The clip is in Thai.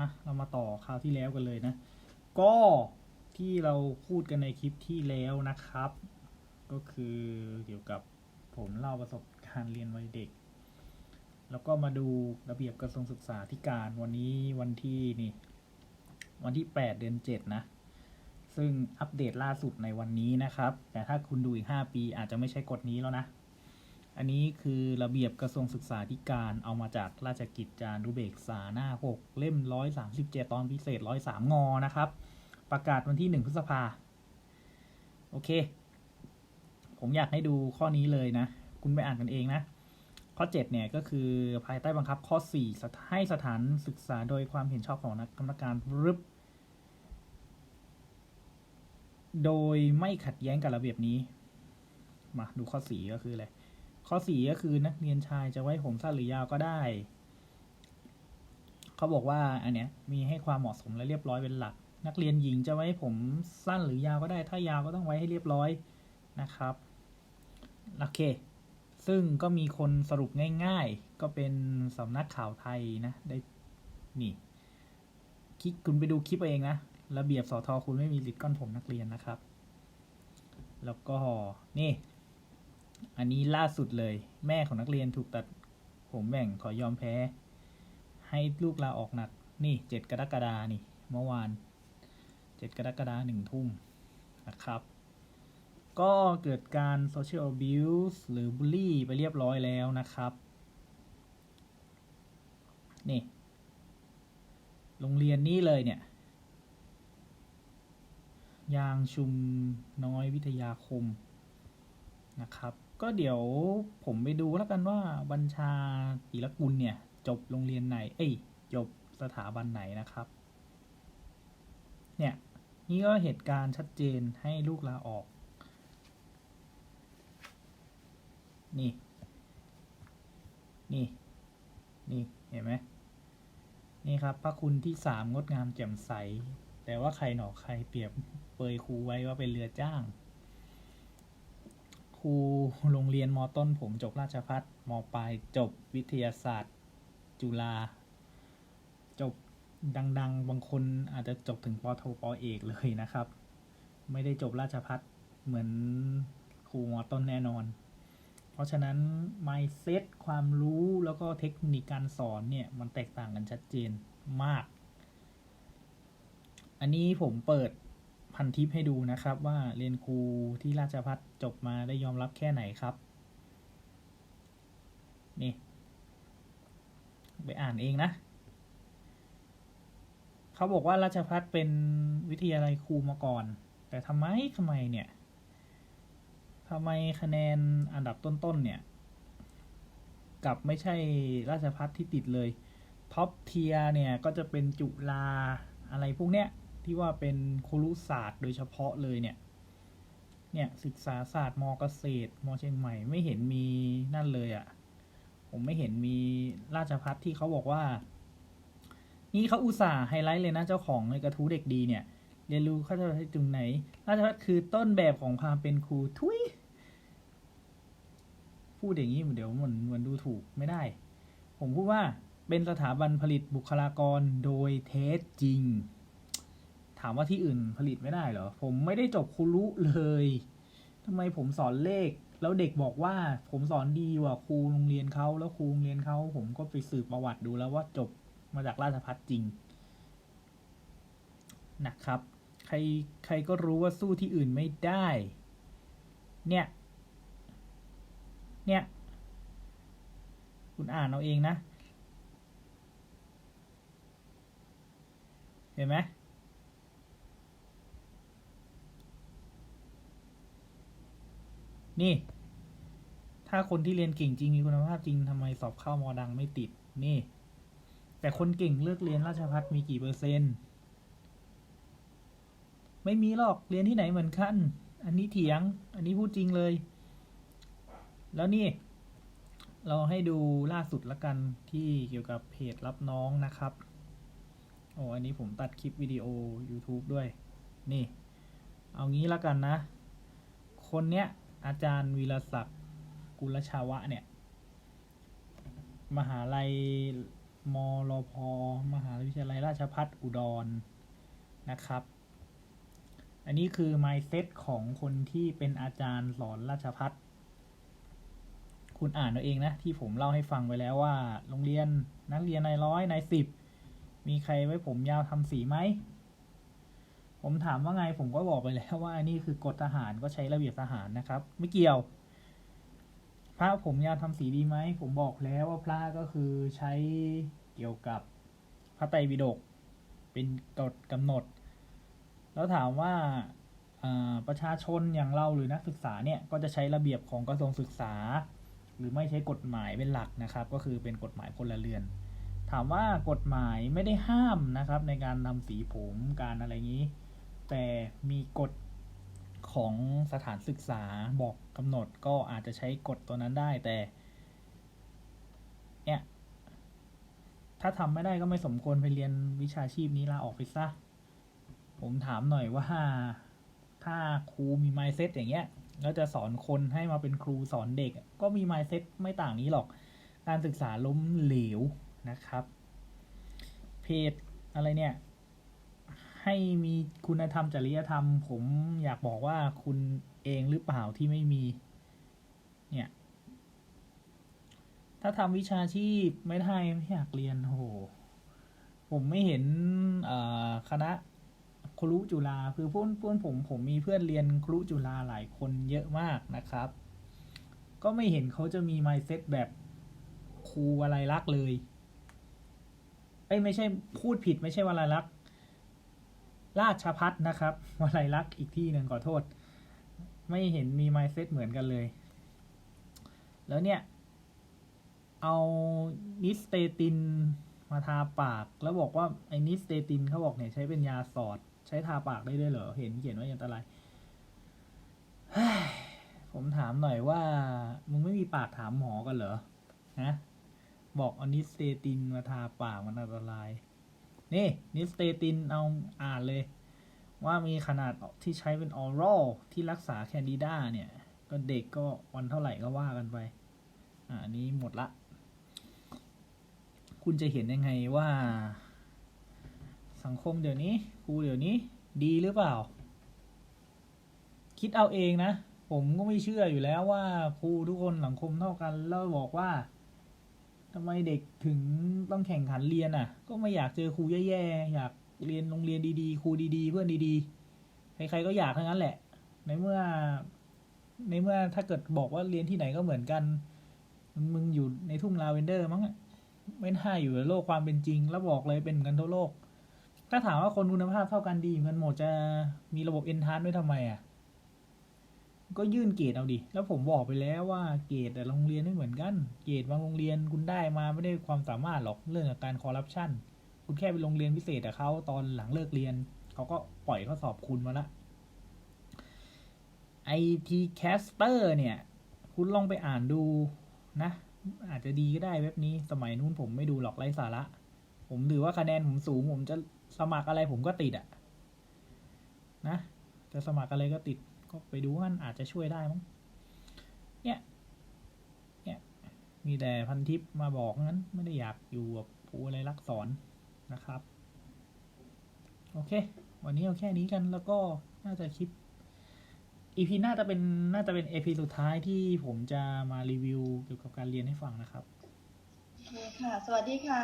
มาเรามาต่อคราวที่แล้วกันเลยนะ ก็ที่เราพูดกันในคลิปที่แล้วนะครับ ก็คือเกี่ยวกับผมเล่าประสบการณ์เรียนวัยเด็ก แล้วก็มาดูระเบียบกระทรวงศึกษาธิการวันนี้วันที่นี่วันที่ 8 เดือน 7 นะ ซึ่งอัปเดตล่าสุดในวันนี้นะครับ แต่ถ้าคุณดูอีก 5 ปีอาจจะไม่ใช่กฎนี้แล้วนะ อันนี้คือระเบียบกระทรวงศึกษาธิการเอามาจากราชกิจจานุเบกษาหน้า 6 เล่ม 137 ตอนพิเศษ 103 งอนะครับ ประกาศวันที่ 1 พฤษภา โอเค ผมอยากให้ดูข้อนี้เลยนะ คุณไปอ่านกันเองนะ ข้อ 7 เนี่ยก็คือภายใต้บังคับข้อ 4 ให้สถานศึกษาโดยความเห็นชอบของนักกรรมการรึบโดยไม่ขัดแย้งกับระเบียบนี้ มาดูข้อ 4 ก็คืออะไร ข้อ4ก็คือนักเรียนชายจะไว้ผมสั้นหรือยาวก็ได้ เขาบอกว่าอันเนี้ยมีให้ความเหมาะสมและเรียบร้อยเป็นหลัก นักเรียนหญิงจะไว้ผมสั้นหรือยาวก็ได้ ถ้ายาวก็ต้องไว้ให้เรียบร้อยนะครับโอเค ซึ่งก็มีคนสรุปง่าย ๆ ก็เป็นสำนักข่าวไทยนะได้นี่คลิกคุณไปดูคลิปเองนะระเบียบสอทอคุณไม่มีสิทธิ์ก้อนผมนักเรียนนะครับ แล้วก็นี่ อันนี้ล่าสุดเลย แม่ของนักเรียนถูกตัดผมแบ่งขอยอมแพ้ ให้ลูกลาออกหนัก นี่เจ็ดกรกฎานี่ เมื่อวานเจ็ดกรกฎาหนึ่งทุ่มนะครับ ก็เกิดการ social abuse หรือ bully ไปเรียบร้อยแล้วนะครับ นี่ โรงเรียนนี้เลยเนี่ย ยางชุมน้อยวิทยาคมนะครับ ก็เดี๋ยวผมไปดูแล้วกันว่าบัญชากีรกุลเนี่ย จบโรงเรียนไหน เอ้ยจบสถาบันไหนนะครับ เนี่ย นี่ก็เหตุการณ์ชัดเจนให้ลูกลาออก นี่ นี่ นี่ เห็นไหมนี่ครับ พระคุณที่สามงดงามแจ่มใส แต่ว่าใครหนอใครเปรียบเปยครูไว้ว่าเป็นเรือจ้าง ครูโรงเรียนมต้นผมจบราชพัฒมปลายจบวิทยาศาสตร์ จุฬาจบดัง ๆ บางคนอาจจะจบถึงปโทปเอกเลยนะครับ ไม่ได้จบราชพัฒเหมือนครูมต้นแน่นอน เพราะฉะนั้น mindset ความรู้แล้วก็เทคนิคการสอนเนี่ย มันแตกต่างกันชัดเจนมาก อันนี้ผมเปิด พันทิปให้ดูนะครับ ว่าเรียนครูที่ราชพัฒจบมาได้ยอมรับแค่ไหนครับ นี่ ไปอ่านเองนะ เขาบอกว่าราชพัฒเป็นวิทยาลัยครูมาก่อน แต่ทำไมทำไมเนี่ยทำไมคะแนนอันดับต้นๆเนี่ยกลับไม่ใช่ราชพัฒที่ติดเลยท็อปเทียเนี่ยก็จะเป็นจุฬาอะไรพวกเนี้ย ที่ว่าเป็นครุศาสตร์โดยเฉพาะเลยเนี่ย เนี่ยศึกษาศาสตร์มเกษตรมเชียงใหม่ไม่เห็นมีนั่นเลยอะ่ะ ผมไม่เห็นมีราชพัฒที่เขาบอกว่า นี่เขาอุตส่าห์ไฮไลท์เลยนะเจ้าของในกระทู้เด็กดีเนี่ย เรียนรู้เขาจะให้จุงไหน ราชพัฒคือต้นแบบของความเป็นครูทุยพูดอย่างนี้เดี๋ยวมันมันดูถูกไม่ได้ ผมพูดว่าเป็นสถาบันผลิตบุคลากรโดยแท้จริง ถามว่าที่อื่นผลิตไม่ได้เหรอ ผมไม่ได้จบครูรู้เลยทำไมผมสอนเลข แล้วเด็กบอกว่าผมสอนดีกว่าครูโรงเรียนเขาแล้วครูโรงเรียนเขาผมก็ไปสืบประวัติดูแล้วว่าจบมาจากราชพัฒจริงนะครับ ใครใครก็รู้ว่าสู้ที่อื่นไม่ได้ เนี่ย เนี่ย คุณอ่านเอาเองนะ เห็นไหม นี่ ถ้าคนที่เรียนเก่งจริงมีคุณภาพจริงทำไมสอบเข้ามอดังไม่ติด นี่ แต่คนเก่งเลือกเรียนราชพัฒมีกี่เปอร์เซ็นต์ ไม่มีหรอกเรียนที่ไหนเหมือนกัน อันนี้เถียง อันนี้พูดจริงเลย แล้วนี่ เราให้ดูล่าสุดละกันที่เกี่ยวกับเพจรับน้องนะครับโอ้อันนี้ผมตัดคลิปวิดีโอ YouTube ด้วย นี่ เอางี้ละกันนะ คนเนี้ย อาจารย์วีรศักดิ์กุลชาวะเนี่ย มหาลัยมรพมหาวิทยาลัยราชภัฏอุดรนะครับ อันนี้คือ mindset ของคนที่เป็นอาจารย์สอนราชพัฒคุณอ่านเอาเองนะ ที่ผมเล่าให้ฟังไปแล้วว่า โรงเรียนนักเรียนนายร้อยนายสิบมีใครไว้ผมยาวทำสีไหม ผมถามว่าไงผมก็บอกไปแล้วว่าอันนี้คือกฎทหารก็ใช้ระเบียบทหารนะครับ ไม่เกี่ยว พระผมยาวทำสีดีไหมผมบอกแล้วว่าพระก็คือใช้เกี่ยวกับพระไตรปิฎกเป็นกฎกำหนด แล้วถามว่าประชาชนอย่างเราหรือนักศึกษาเนี่ยก็จะใช้ระเบียบของกระทรวงศึกษา หรือไม่ใช้กฎหมายเป็นหลักนะครับ ก็คือเป็นกฎหมายพลเรือน ถามว่ากฎหมายไม่ได้ห้ามนะครับ ในการทำสีผมการอะไรงนี้ แต่มีกฎของสถานศึกษาบอกกำหนดก็อาจจะใช้กฎตัวนั้นได้แต่ เนี่ย ถ้าทำไม่ได้ก็ไม่สมควรไปเรียนวิชาชีพนี้ลาออกไปซะ ผมถามหน่อยว่า ถ้าครูมี mindset อย่างเงี้ยแล้วจะสอนคนให้มาเป็นครูสอนเด็ก ก็มี mindset ไม่ต่างนี้หรอก การศึกษาล้มเหลวนะครับ เพจอะไรเนี่ย ให้มีคุณธรรมจริยธรรม ผมอยากบอกว่าคุณเองหรือเปล่าที่ไม่มี เนี่ย ถ้าทำวิชาชีพไม่ได้ไม่อยากเรียนโห ผมไม่เห็นคณะครุจุฬาคือเพื่อนเพื่อนผมผมมีเพื่อนเรียนครุจุฬาหลายคนเยอะมากนะครับ ก็ไม่เห็นเขาจะมี mindset แบบครูอะไรลักเลยเอ้ยไม่ใช่พูดผิดไม่ใช่วลัยลัก ราชพัฒนะครับวลัยลักษ์อีกที่หนึ่งขอโทษ ไม่เห็นมี mindset เหมือนกันเลย แล้วเนี่ย เอานิสเตตินมาทาปาก แล้วบอกว่าไอ้นิสเตตินเขาบอกเนี่ยใช้เป็นยาสอด ใช้ทาปากได้ด้วยเหรอ เห็นเขียนว่าอันตรายผมถามหน่อยว่า มึงไม่มีปากถามหมอกันเหรอฮะบอกอนิสเตตินมาทาปากมันอันตราย นี่นิสเตตินเอาอ่านเลย ว่ามีขนาดที่ใช้เป็นออรัลที่รักษาแคนดิดาเนี่ย ก็เด็กก็วันเท่าไหร่ก็ว่ากันไป อ่านนี้หมดละ คุณจะเห็นยังไงว่า สังคมเดี๋ยวนี้ครูเดี๋ยวนี้ ดีหรือเปล่า คิดเอาเองนะ ผมก็ไม่เชื่ออยู่แล้วว่าครูทุกคนสังคมเท่ากันแล้วบอกว่า ทำไมเด็กถึงต้องแข่งขันเรียนอะ ก็ไม่อยากเจอครูแย่ๆ อยากเรียนโรงเรียนดีๆ ครูดีๆ เพื่อนดีๆ ใครๆก็อยากทั้งนั้นแหละ ในเมื่อ ในเมื่อถ้าเกิดบอกว่าเรียนที่ไหนก็เหมือนกัน มึงอยู่ในทุ่งลาเวนเดอร์มั้งไม่น่าอยู่ในโลกความเป็นจริง แล้วบอกเลยเป็นเหมือนกันทั่วโลก ถ้าถามว่าคนคุณภาพเท่ากันดีเหมือนกันหมดจะมีระบบเอนทานด้วยทำไมอะ ก็ยื่นเกรดเอาดิ แล้วผมบอกไปแล้วว่าเกรดแต่โรงเรียนไม่เหมือนกัน เกรดบางโรงเรียนคุณได้มาไม่ได้ความสามารถหรอกเรื่องการคอร์รัปชันคุณแค่ไปโรงเรียนพิเศษแต่เขาตอนหลังเลิกเรียนเขาก็ปล่อยข้อสอบคุณมาละ IT Caster เนี่ย คุณลองไปอ่านดูนะ อาจจะดีก็ได้เว็บนี้สมัยนู้นผมไม่ดูหรอกไร้สาระ ผมถือว่าคะแนนผมสูง ผมจะสมัครอะไรผมก็ติดอะนะ จะสมัครอะไรก็ติด ก็ไปดูมันอาจจะช่วยได้มั้งเนี่ยเนี่ยมีแต่พันทิปมาบอกงั้น ไม่ได้อยากอยู่กับผู้อะไรรักสอนนะครับ โอเค วันนี้เอาแค่นี้กันแล้วก็น่าจะคลิปอีพีน่าจะเป็นน่าจะเป็นเอพีสุดท้ายที่ผมจะมารีวิวเกี่ยวกับการเรียนให้ฟังนะครับ โอเคค่ะ สวัสดีค่ะ